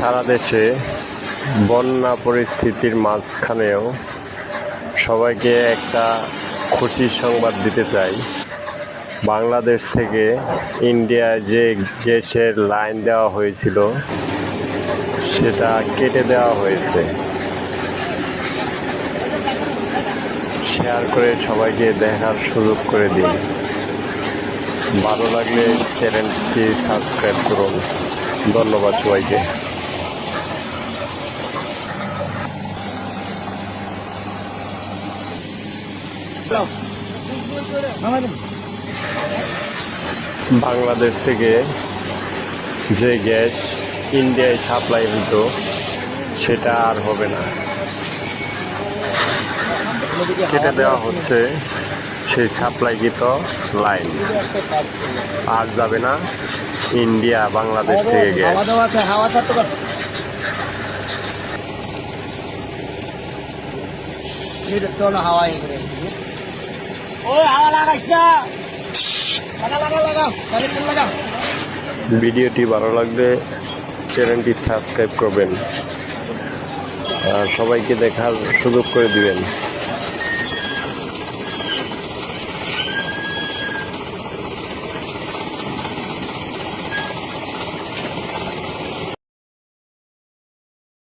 সারা দেশে বন্যা পরিস্থিতির মাঝখানেও সবাইকে একটা খুশির সংবাদ দিতে চাই। বাংলাদেশ থেকে ইন্ডিয়ায় যে গ্যাসের লাইন দেওয়া হয়েছিল, সেটা কেটে দেওয়া হয়েছে। শেয়ার করে সবাইকে দেখার সুযোগ করে দিন। ভালো লাগলে চ্যানেলটি সাবস্ক্রাইব করুন। ধন্যবাদ সবাইকে। বাংলাদেশ থেকে যে গ্যাস ইন্ডিয়ায় সাপ্লাই হতো, সেটা আর হবে না। কেটে দেওয়া হচ্ছে সেই সাপ্লাইকৃত লাইন। আর যাবে না ইন্ডিয়া, বাংলাদেশ থেকে গ্যাস। হাওয়া ভিডিওটি ভালো লাগলে চ্যানেলটি সাবস্ক্রাইব করবেন। আর সবাইকে দেখার সুযোগ করে দিবেন।